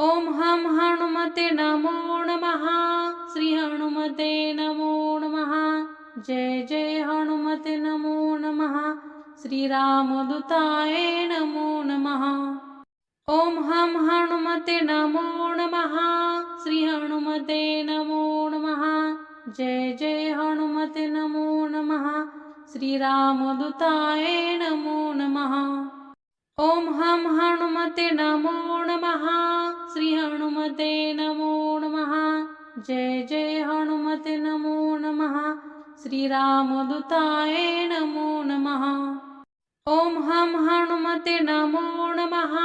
ओम हम हनुमते नमो नमः। श्री हनुमते नमो नमः। जय जय हनुमते नमो नमः। श्रीरामदूताय नमो नमः। ओम हम हनुमते नमो नमः। श्री हनुमते नमो नमः। जय जय हनुमते नमो नमः। श्रीरामदूताय नमो नमः। ओम हम हनुमते नमो नमः। श्री हनुमते नमो नमः। जय जय हनुमते नमो नमः। श्रीरामदूताय नमो नमः। ओम हम हनुमते नमो नमः।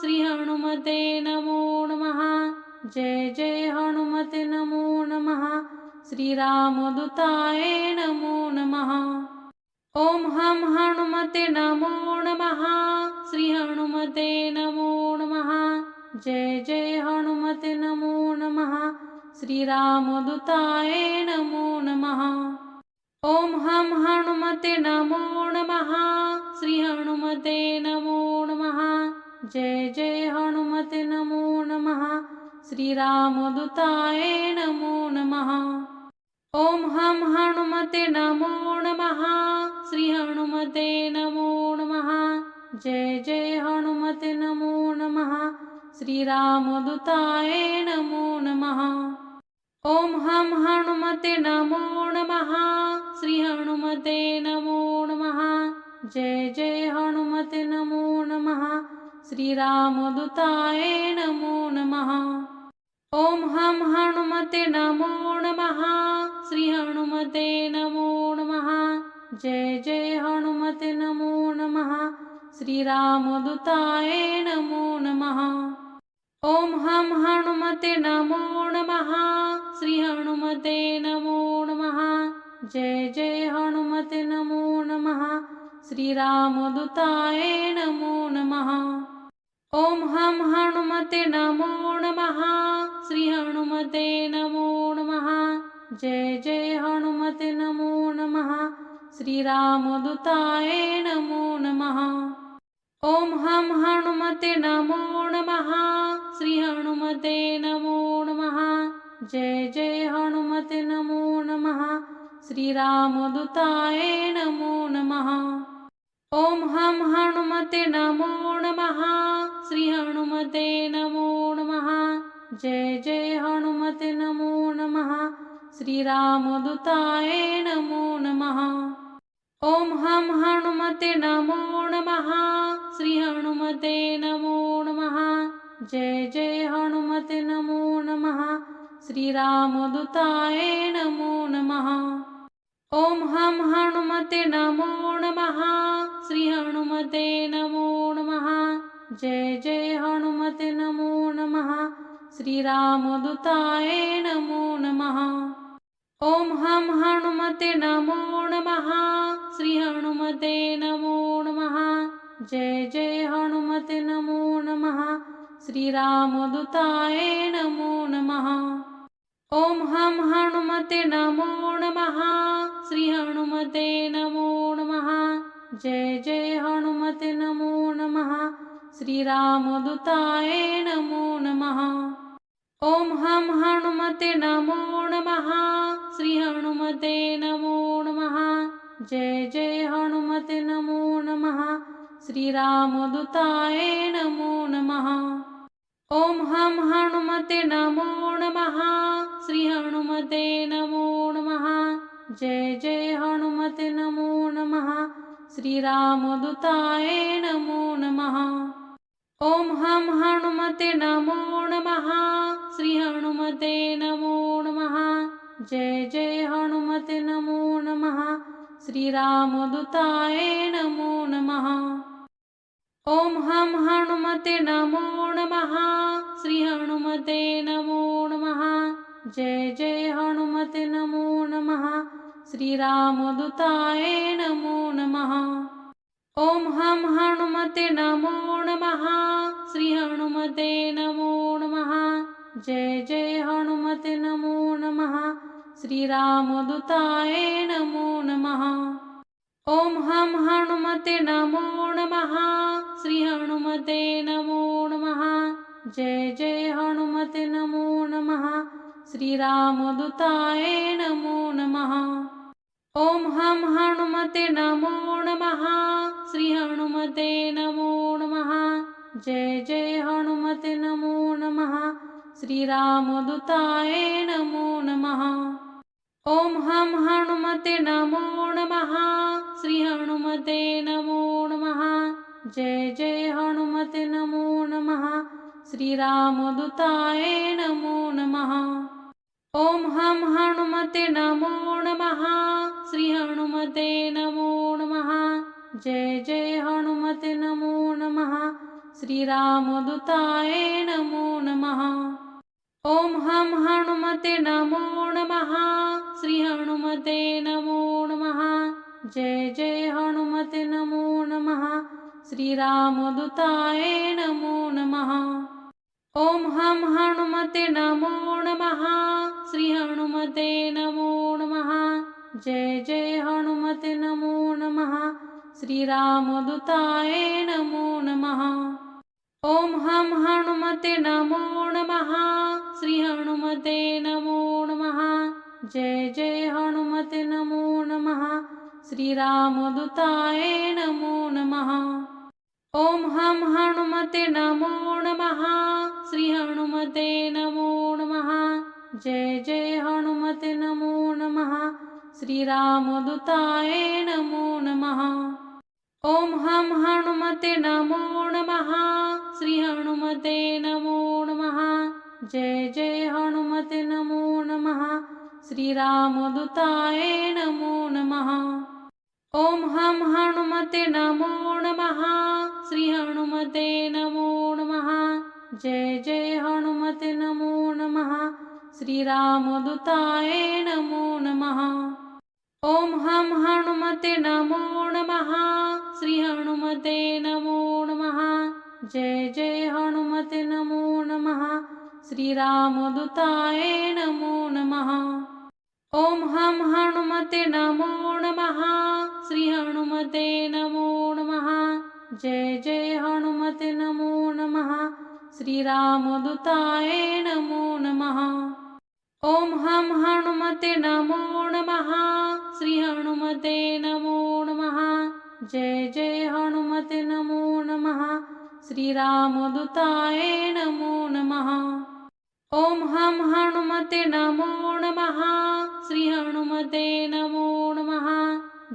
श्री हनुमते नमो नमः। जय जय हनुमते नमो नमः। श्रीरामदूताय नमो नमः। ओम हम हनुमते नमो नमः। श्री हनुमते नमो नमः। जय जय हनुमते नमो नमः। श्रीरामदूताय नमो नमः। ओम हम हनुमते नमो नमः। श्री हनुमते नमो नमः। जय जय हनुमते नमो नमः। श्रीरामदूताय नमो नमः। ओम हम हनुमते नमो नमः। श्री हनुमते नमो नमः। जय जय हनुमते नमो नमः। श्रीरामदूताय नमो नमः। ओम हम हनुमते नमो नमः। श्री हनुमते नमो नमः। जय जय हनुमते नमो नमः। श्रीरामदूताय नमो नमः। ओम हम हनुमते नमो नमः। श्री हनुमते नमो नमः। जय जय हनुमते नमो नमः। श्रीरामदूताय नमो नमः। ओम हम हनुमते नमो नमः। श्री हनुमते नमो नमः। जय जय हनुमते नमो नमः। श्रीरामदूताय नमो नमः। ओम हम हनुमते नमो नमः। श्री हनुमते नमो नमः। जय जय हनुमते नमो नमः। श्रीरामदूताय नमो नमः। ओम हम हनुमते नमो नमः। श्री हनुमते नमो नमः। जय जय हनुमते नमो नमः। श्रीरामदूताय नमो नमः। ओम हम हनुमते नमो नमः। श्री हनुमते नमो नमः। जय जय हनुमते नमो नमः। श्रीरामदूताय नमो नमः। ओम हम हनुमते नमो नमः। श्री हनुमते नमो नमः। जय जय हनुमते नमो नमः। श्रीरामदूताय नमो नमः। ओम हम हनुमते नमो नमः। श्री हनुमते नमो नमः। जय जय हनुमते नमो नमः। श्रीरामदूताय नमो नमः। ओम हम हनुमते नमो नमः। श्री हनुमते नमो नमः। जय जय हनुमते नमो नमः। श्रीरामदूताय नमो नमः। ओम हम हनुमते नमो नमः। श्री हनुमते नमो नमः। जय जय हनुमते नमो नमः। श्रीरामदूताय नमो नमः। ओम हम हनुमते नमो नमः। श्री हनुमते नमो नमः। जय जय हनुमते नमो नमः। श्रीरामदूताय नमो नमः। ओम हम हनुमते नमो नमः। श्री हनुमते नमो नमः। जय जय हनुमते नमो नमः। श्रीरामदूताय नमो नमः। ओम हम हनुमते नमो नमः। श्री हनुमते नमो नमः। जय जय हनुमते नमो नमः। श्रीरामदूताय नमो नमः। ओम हम हनुमते नमो नमः श्री हनुमते नमो नमः जय जय हनुमते नमो नमः श्रीरामदूताय नमो नमः। ओम हम हनुमते नमो नमः श्री हनुमते नमो नमः जय जय हनुमते नमो नमः श्रीरामदूताय नमो नमः। ओम हम हनुमते नमो नमः, श्री हनुमते नमो नमः। जय जय हनुमते नमो नमः श्रीरामदूताय नमो नमः। ॐ हं हनुमते नमो नमः, श्री हनुमते नमो नमः। जय जय हनुमते नमो नमः श्रीरामदूताय नमो नमः। ॐ हं हनुमते नमो नमः। श्री हनुमते नमो नमः। जय जय हनुमते नमो नमः। श्रीरामदूताय नमो नमः। ॐ हं हनुमते नमो नमः। श्री हनुमते नमो नमः। जय जय हनुमते नमो नमः। श्रीरामदूताय नमो नमः। ॐ हं हनुमते नमो नमः। हनुमते नमो नमः। जय जय हनुमते नमो नमः। श्रीरामदूताय नमो नमः। ॐ हं हनुमते नमो नमः। श्री हनुमते नमो नमः। जय जय हनुमते नमो नमः। श्रीरामदूताय नमो नमः। ॐ हं हनुमते नमो नमः। श्री हनुमते नमो नमः। जय जय हनुमते नमो नमः। श्रीरामदूताय नमो नमः। ॐ हं हनुमते नमो नमः। श्री हनुमते नमो नमः। जय जय हनुमते नमो नमः। श्रीरामदूताय नमो नमः। ॐ हं हनुमते नमो नमः। श्री हनुमते नमो नमः। जय जय हनुमते नमो नमः। श्रीरामदूताय नमो नमः। ॐ हं हनुमते नमो नमः। श्री हनुमते नमो नमः। जय जय हनुमते नमो नमः। श्रीरामदूताय नमो नमः। ॐ हं हनुमते नमो नमः। श्री हनुमते नमो नमः। जय जय हनुमते नमो नमः। श्रीरामदूताय नमो नमः। ॐ हं हनुमते नमो नमः। श्री हनुमते नमो नमः। जय जय हनुमते नमो नमः। श्रीरामदूताय नमो नमः। ॐ हं हनुमते नमो नमः। श्री हनुमते नमो नमः। जय जय हनुमते नमो नमः। श्रीरामदूताय नमो नमः। ॐ हं हनुमते नमो नमः। श्री हनुमते नमो नमः।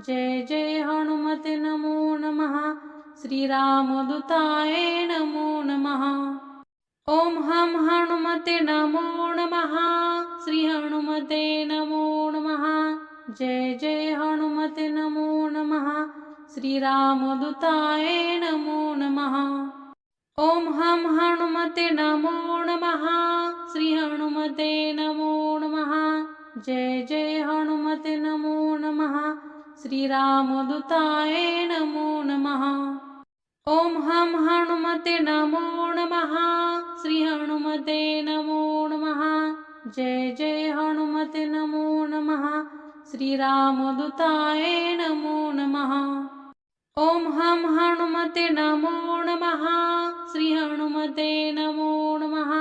जय जय हनुमते नमो नमः। श्रीरामदूताय नमो नमः। ॐ हं हनुमते नमो नमः। श्री हनुमते नमो नमः। जय जय हनुमते नमो नमः। श्रीरामदूताय नमो नमः। ॐ हं हनुमते नमो नमः। श्री हनुमते नमो नमः। जय जय हनुमते नमो नमः। श्रीरामदूताय नमो नमः। ॐ हं हनुमते नमो नमः। श्री हनुमते नमो नमः। जय जय हनुमते नमो नमः। श्रीरामदूताय नमो नमः। ॐ हं हनुमते नमो नमः। श्री हनुमते नमो नमः।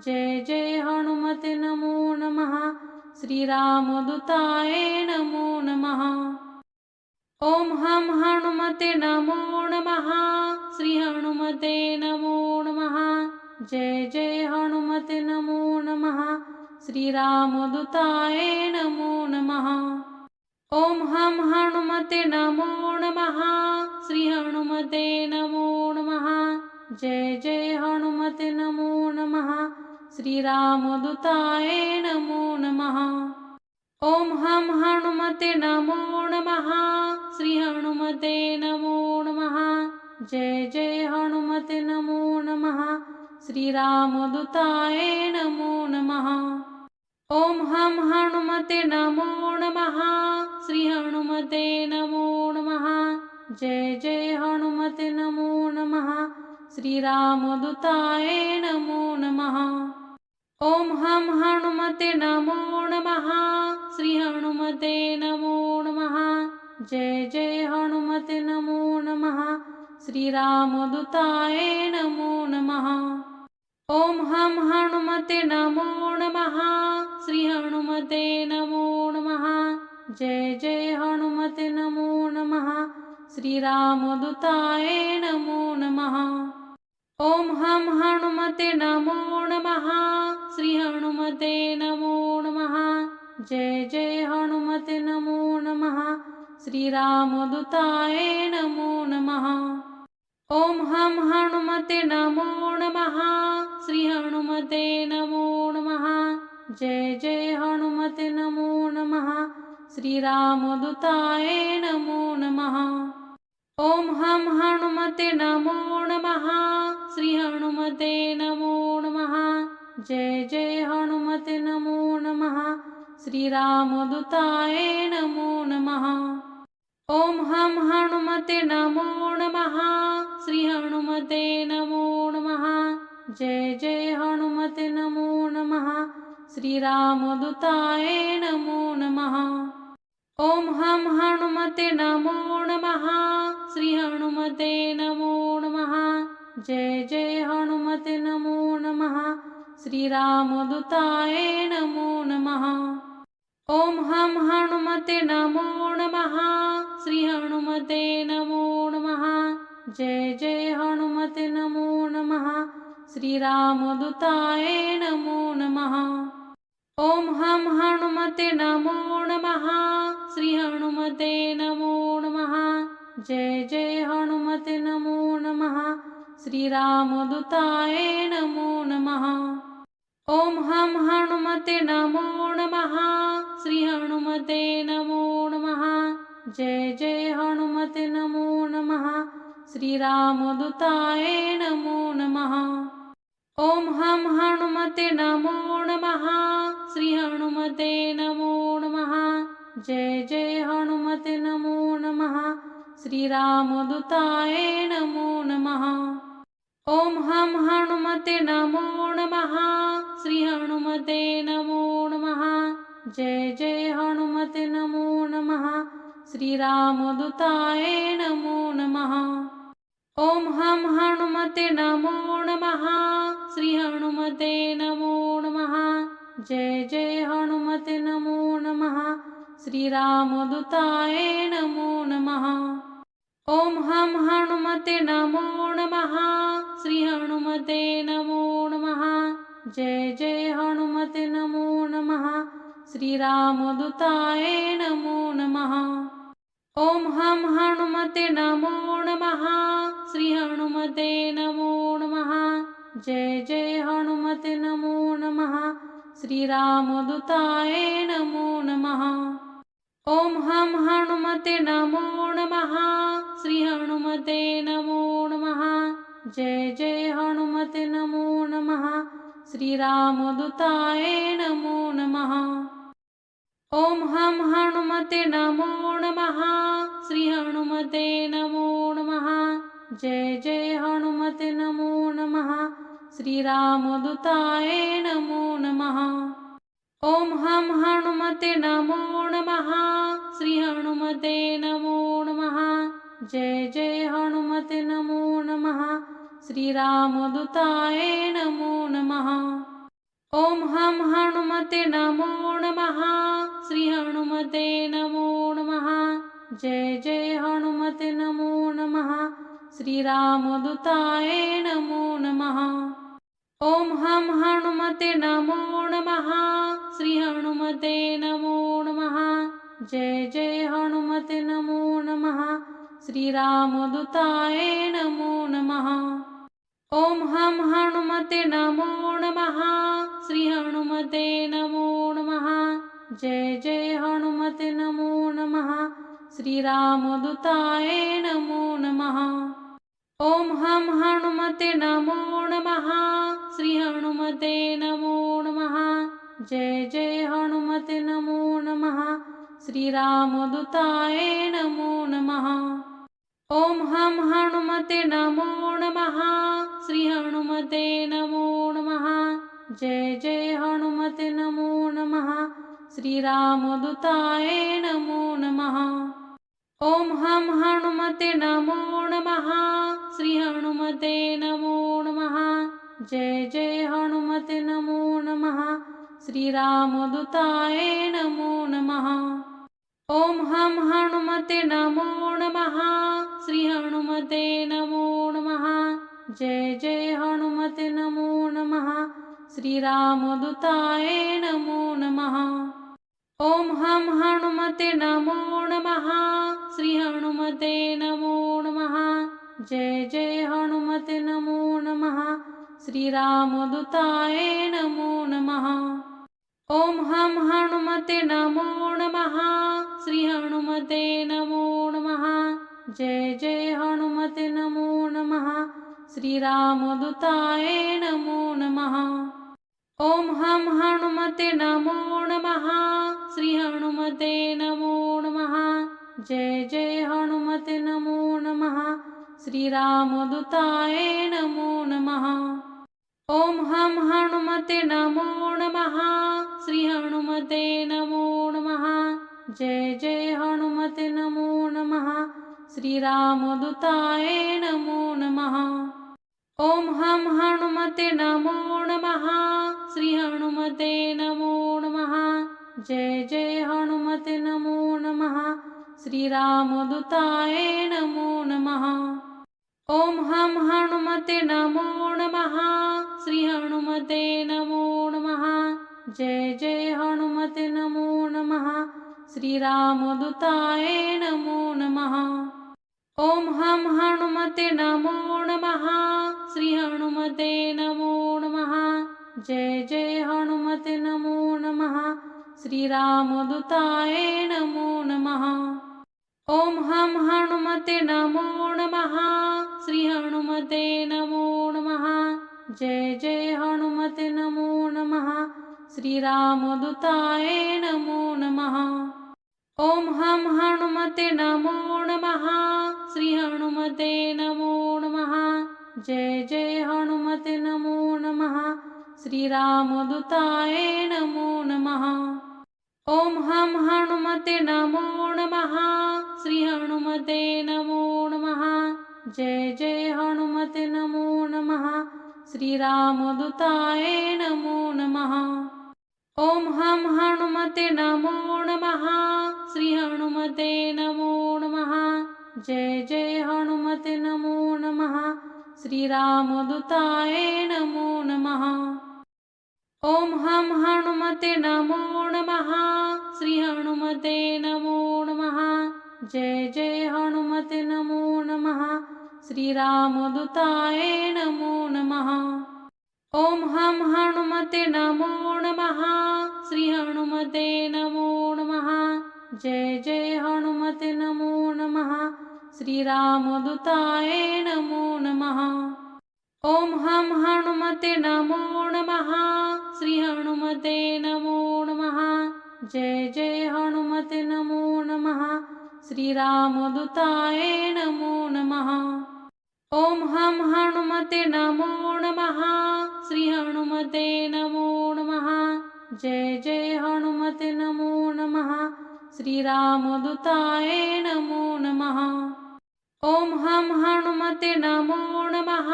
जय जय हनुमते नमो नमः। श्रीरामदूताय नमो नमः। ॐ हं हनुमते नमो नमः। श्री हनुमते नमो नमः। जय जय हनुमते नमो नमः। श्रीरामदूताय नमो नमः। ॐ हं हनुमते नमो नमः, श्री हनुमते नमो नमः। जय जय हनुमते नमो नमः श्रीरामदूताय नमो नमः। ॐ हं हनुमते नमो नमः, श्री हनुमते नमो नमः। जय जय हनुमते नमो नमः श्रीरामदूताय नमो नमः। ॐ हं हनुमते नमो नमः श्री हनुमते नमो नमः जय जय हनुमते नमो नमः श्रीरामदूताय नमो नमः। ॐ हं हनुमते नमो नमः श्री हनुमते नमो नमः जय जय हनुमते नमो नमः श्रीरामदूताय नमो नमः। ओम हम हनुमते हनुमते नमो नमः। जय जय हनुमते नमो हनुमते नमो श्री हनुमते नमो नमः। जय जय हनुमते नमो नमः। श्रीरामदूताय नमो नमः। ओम हम हनुमते नमो नमः। श्री हनुमते नमो नमः। जय जय हनुमते नमो नमः। श्रीरामदूताय नमो नमः। ओम हम हनुमते नमो नमः, श्री हनुमते नमो नमः, जय जय हनुमते नमो नमः श्रीरामदूताय नमो नमः। ओम हम हनुमते नमो नमः, श्री हनुमते नमो नमः, जय जय हनुमते नमो नमः श्रीरामदूताय नमो नमः। ओम हम हनुमते नमो नमः। श्री हनुमते नमो नमः। जय जय हनुमते नमो नमः। श्रीरामदूताय नमो नमः। ओम हम हनुमते नमो नमः। श्री हनुमते नमो नमः। जय जय हनुमते नमो नमः। श्रीरामदूताय नमो नमः। ओम हम हनुमते नमो नमः। श्री हनुमते नमो नमः। जय जय हनुमते नमो नमः। श्रीरामदूताय नमो नमः। ओम हम हनुमते नमो नमः। श्री हनुमते नमो नमः। जय जय हनुमते नमो नमः। श्रीरामदूताय नमो नमः। ओम हम हनुमते नमो नमः। श्री हनुमते नमो नमः। जय जय हनुमते नमो नमः। श्रीरामदूताय नमो नमः। ओम हम हनुमते नमो नमः। श्री हनुमते नमो नमः। जय जय हनुमते नमो नमः। श्रीरामदूताय नमो नमः। ओम हम हनुमते नमो नमः। श्री हनुमते नमो नमः। जय जय हनुमते नमो नमः। श्रीरामदूताय नमो नमः। ओम हम हनुमते नमो नमः। श्री हनुमते नमो नमः। जय जय हनुमते नमो नमः। श्रीरामदूताय नमो नमः। ओम हम हनुमते नमो नमः। श्री हनुमते नमो नमः। जय जय हनुमते नमो नमः। श्रीरामदूताय नमो नमः। ओम हम हनुमते नमो नमः। श्री हनुमते नमो नमः। जय जय हनुमते नमो नमः। श्रीरामदूताय नमो नमः। ओम हम हनुमते नमो नमः। श्री हनुमते नमो नमः। जय जय हनुमते नमो नमः। श्रीरामदूताय नमो नमः। ओम हम हनुमते नमो नमः। श्री हनुमते नमो नमः। जय जय हनुमते नमो नमः। श्रीरामदूताय नमो नमः। ओम हम हनुमते नमो नमः। श्री हनुमते नमो नमः। जय जय हनुमते नमो नमः। श्रीरामदूताय नमो नमः। ओम हम हनुमते नमो नमः। श्री हनुमते नमो नमः। जय जय हनुमते नमो नमः। श्रीरामदूताय नमो नमः। ओम हम हनुमते नमो नमः श्री हनुमते नमो नमः जय जय हनुमते नमो नमः श्रीरामदूताय नमो नमः। ओम हम हनुमते नमो नमः श्री हनुमते नमो नमः जय जय हनुमते नमो नमः श्रीरामदूताय नमो नमः। ॐ हं हनुमते नमो नमः श्री हनुमते नमो नमः जय जय हनुमते नमो नमः श्रीरामदूताय नमो नमः। ॐ हं हनुमते नमो नमः श्री हनुमते नमो नमः जय जय हनुमते नमो नमः श्रीरामदूताय नमो नमः। ॐ हं हनुमते नमो नमः श्री हनुमते नमो नमः जय जय हनुमते नमो नमः श्रीरामदूताय नमो नमः। ॐ हं हनुमते नमो नमः श्री हनुमते नमो नमः जय जय हनुमते नमो नमः श्रीरामदूताय नमो नमः। ॐ हं हनुमते नमो नमः, श्री हनुमते नमो नमः, जय जय हनुमते नमो नमः श्रीरामदूताय नमो नमः। ॐ हं हनुमते नमो नमः, श्री हनुमते नमो नमः, जय जय हनुमते नमो नमः श्रीरामदूताय नमो नमः। ॐ हं हनुमते नमो नमः। श्री हनुमते नमो नमः। जय जय हनुमते नमो नमः। श्रीरामदूताय नमो नमः। ॐ हं हनुमते नमो नमः। श्री हनुमते नमो नमः। जय जय हनुमते नमो नमः। श्रीरामदूताय नमो नमः। ॐ हं हनुमते नमो नमः। श्री हनुमते नमो नमः। जय जय हनुमते नमो नमः। श्रीरामदूताय नमो नमः। ॐ हं हनुमते नमो नमः। श्री हनुमते नमो नमः। जय जय हनुमते नमो नमः। श्रीरामदूताय नमो नमः। ॐ हं हनुमते नमो नमः श्री हनुमते नमो नमः जय जय हनुमते नमो नमः श्रीरामदूताय नमो नमः। ॐ हं हनुमते नमो नमः श्री हनुमते नमो नमः जय जय हनुमते नमो नमः श्रीरामदूताय नमो नमः। ॐ हं हनुमते नमो नमः। श्री हनुमते नमो नमः। जय जय हनुमते नमो नमः। श्रीरामदूताय नमो नमः। ॐ हं हनुमते नमो नमः। श्री हनुमते नमो नमः। जय जय हनुमते नमो नमः। श्रीरामदूताय नमो नमः। ॐ हं हनुमते नमो नमः। श्री हनुमते नमो नमः। जय जय हनुमते नमो नमः। श्रीरामदूताय नमो नमः। ॐ हं हनुमते नमो नमः। श्री हनुमते नमो नमः। जय जय हनुमते नमो नमः। श्रीरामदूताय नमो नमः। ॐ हं हनुमते नमो नमः। श्री हनुमते नमो नमः। जय जय हनुमते नमो नमः। श्रीरामदूताय नमो नमः। ॐ हं हनुमते नमो नमः। श्री हनुमते नमो नमः। जय जय हनुमते नमो नमः। श्रीरामदूताय नमो नमः। ॐ हं हनुमते नमो नमः। श्री हनुमते नमो नमः। जय जय हनुमते नमो नमः। श्रीरामदूताय नमो नमः। ॐ हं हनुमते नमो नमः।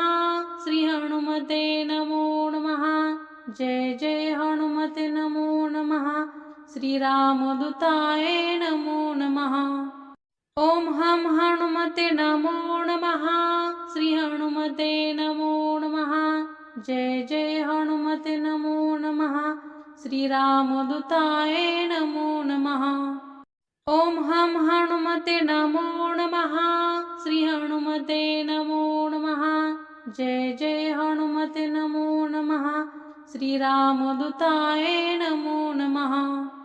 श्री हनुमते नमो नमः। जय जय हनुमते नमो नमः। श्रीरामदूताय नमो नमः। ॐ हं हनुमते नमो नमः, श्री हनुमते नमो नमः। जय जय हनुमते नमो नमः श्रीरामदूताय नमो नमः। ॐ हं हनुमते नमो नमः, श्री हनुमते नमो नमः। जय जय हनुमते नमो नमः श्रीरामदूताय नमो नमः।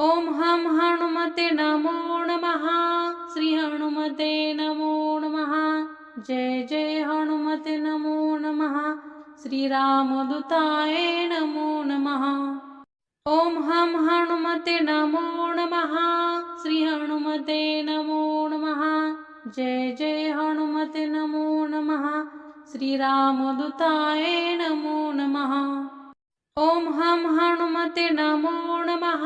ॐ हं हनुमते नमो नमः, श्री हनुमते नमो नमः। जय जय हनुमते नमो नमः श्रीरामदूताय नमो नमः। ॐ हं हनुमते नमो नमः, श्री हनुमते नमो नमः। जय जय हनुमते नमो नमः श्रीरामदूताय नमो नमः। ॐ हं हनुमते नमो नमः,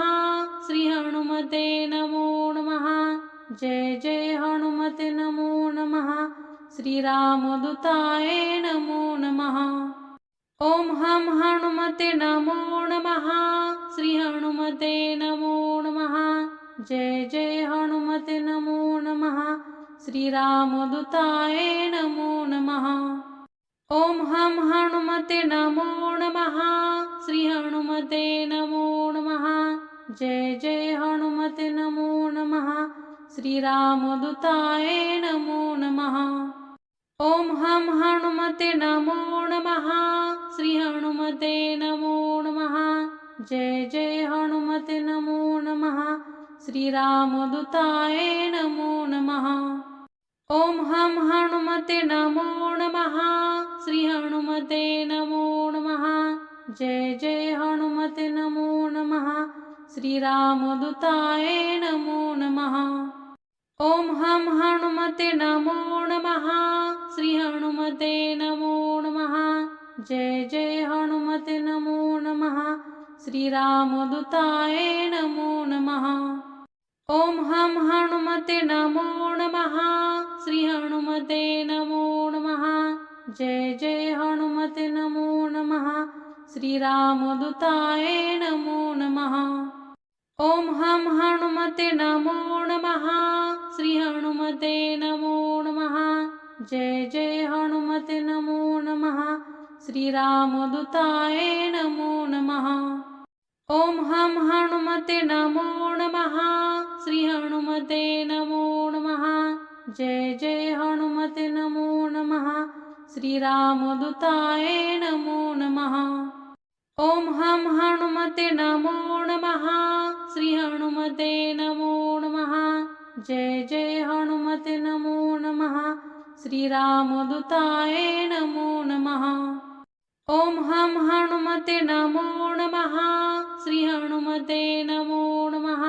श्री हनुमते नमो नमः। जय जय हनुमते नमो नमः श्रीरामदूताय नमो नमः। ॐ हं हनुमते नमो नमः, श्री हनुमते नमो नमः। जय जय हनुमते नमो नमः श्रीरामदूताय नमो नमः। ॐ हं हनुमते नमो नमः। श्री हनुमते नमो नमः। जय जय हनुमते नमो नमः। श्रीरामदूताय नमो नमः। ॐ हं हनुमते नमो नमः। श्री हनुमते नमो नमः। जय जय हनुमते नमो नमः। श्रीरामदूताय नमो नमः। ॐ हं हनुमते नमो नमः। श्री हनुमते नमो नमः। जय जय हनुमते नमो नमः। श्रीरामदूताय नमो नमः। ॐ हं हनुमते नमो नमः। श्री हनुमते नमो नमः। जय जय हनुमते नमो नमः। श्रीरामदूताय नमो नमः। ॐ हं हनुमते नमो नमः। श्री हनुमते नमो नमः। जय जय हनुमते नमो नमः। श्रीरामदूताय नमो नमः। ॐ हं हनुमते नमो नमः। श्री हनुमते नमो नमः। जय जय हनुमते नमो नमः। श्रीरामदूताय नमो नमः। ॐ हं हनुमते नमो नमः। श्री हनुमते नमो नमः। जय जय हनुमते नमो नमः। श्रीरामदूताय नमो नमः। ॐ हं हनुमते नमो नमः। श्री हनुमते नमो नमः। जय जय हनुमते नमो नमः। श्रीरामदूताय नमो नमः। ॐ हं हनुमते नमो नमः। श्री हनुमते नमो नमः।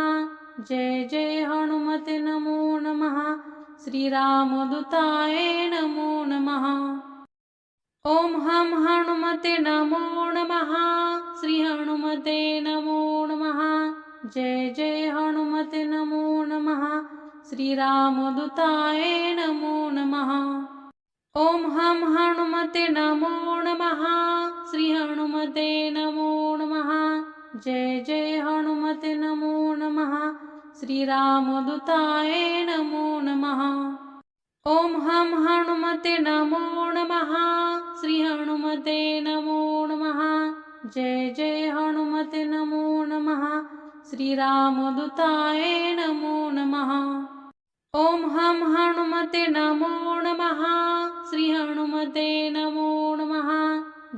जय जय हनुमते नमो नमः। श्रीरामदूताय नमो नमः। ॐ हं हनुमते नमो नमः। श्री हनुमते नमो नमः। जय जय हनुमते नमो नमः। श्रीरामदूताय नमो नमः। ॐ हं हनुमते नमो नमः। श्री हनुमते नमो नमः। जय जय हनुमते नमो नमः। श्रीरामदूताय नमो नमः। ॐ हं हनुमते नमो नमः। श्री हनुमते नमो नमः। जय जय हनुमते नमो नमः। श्रीरामदूताय नमो नमः। ॐ हं हनुमते नमो नमः। श्री हनुमते नमो नमः।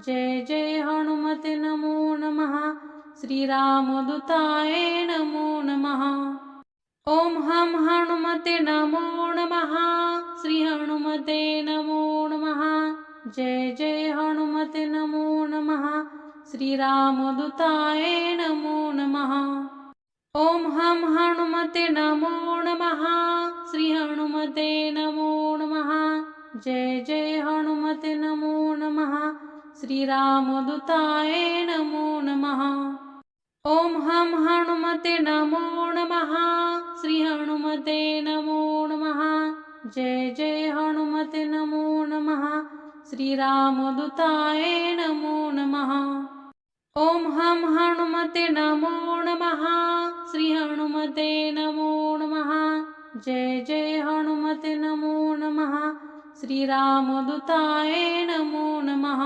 जय जय हनुमते नमो नमः। श्रीरामदूताय नमो नमः। ॐ हं हनुमते नमो नमः। श्री हनुमते नमो नमः। जय जय हनुमते नमो नमः। श्रीरामदूताय नमो नमः। ॐ हं हनुमते नमो नमः, श्री हनुमते नमो नमः। जय जय हनुमते नमो नमः श्रीरामदूताय नमो नमः। ॐ हं हनुमते नमो नमः, श्री हनुमते नमो नमः। जय जय हनुमते नमो नमः श्रीरामदूताय नमो नमः। ॐ हं हनुमते नमो नमः। श्री हनुमते नमो नमः। जय जय हनुमते नमो नमः। श्रीरामदूताय नमो नमः।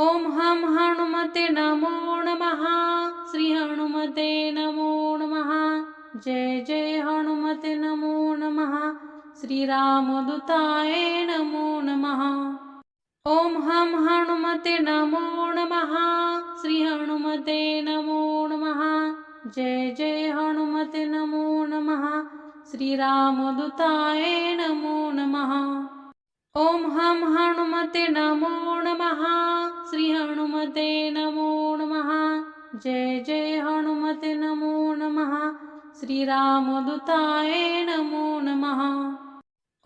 ॐ हं हनुमते नमो नमः। श्री हनुमते नमो नमः। जय जय हनुमते नमो नमः। श्रीरामदूताय नमो नमः। ॐ हं हनुमते नमो नमः। श्री हनुमते नमो नमः। जय जय हनुमते नमो नमः। श्रीरामदूताय नमो नमः। ॐ हम हनुमते नमो नमः। श्री हनुमते नमो नमः। जय जय हनुमते नमो नमः। श्रीरामदूताय नमो नमः।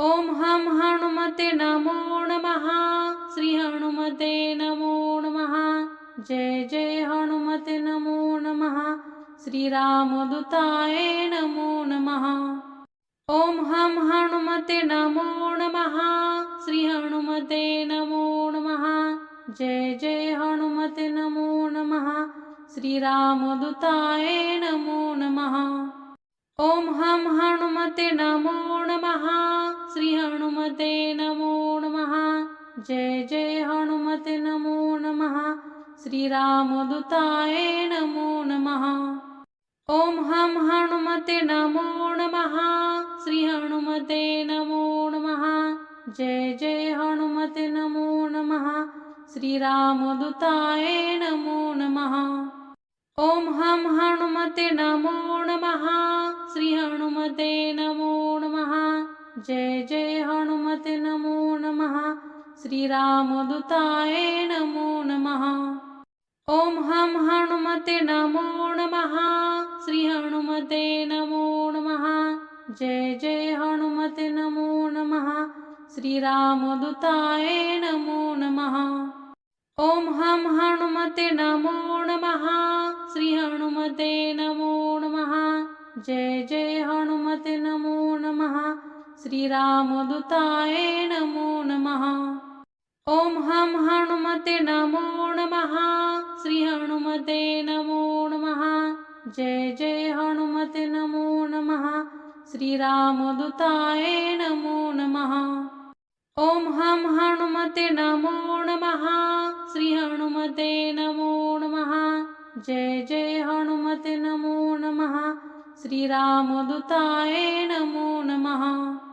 ॐ हम हनुमते नमो नमः श्री हनुमते नमो नमः जय जय हनुमते नमो नमः श्रीरामदूताय नमो नमः। ॐ हम हनुमते नमो नमः श्री हनुमते नमो नमः जय जय हनुमते नमो नमः श्रीरामदूताय नमो नमः। ॐ हम हनुमते नमो नमः, श्री हनुमते नमो नमः। जय जय हनुमते नमो नमः श्रीरामदूताय नमो नमः। ॐ हम हनुमते नमो नमः, श्री हनुमते नमो नमः। जय जय हनुमते नमो नमः श्रीरामदूताय नमो नमः। ॐ हम हनुमते नमो नमः। श्री हनुमते नमो नमः। जय जय हनुमते नमो नमः। श्रीरामदूताय नमो नमः। ॐ हम हनुमते नमो नमः। श्री हनुमते नमो नमः। जय जय हनुमते नमो नमः। श्रीरामदूताय नमो नमः। ॐ हम हनुमते नमो नमः। श्री हनुमते नमो नमः। जय जय हनुमते नमो नमः। श्रीरामदूताय नमो नमः। ॐ हम हनुमते नमो नमः। श्री हनुमते नमो नमः। जय जय हनुमते नमो नमः। श्रीरामदूताय नमो नमः। ॐ हम हनुमते नमो नमः श्री हनुमते नमो नमः। जय जय हनुमते नमो नमः श्रीरामदूताय ॐ हम हनुमते नमो नमः श्री हनुमते नमो नमः जय जय हनुमते नमो नमः श्रीरामदूताय नमो नमः।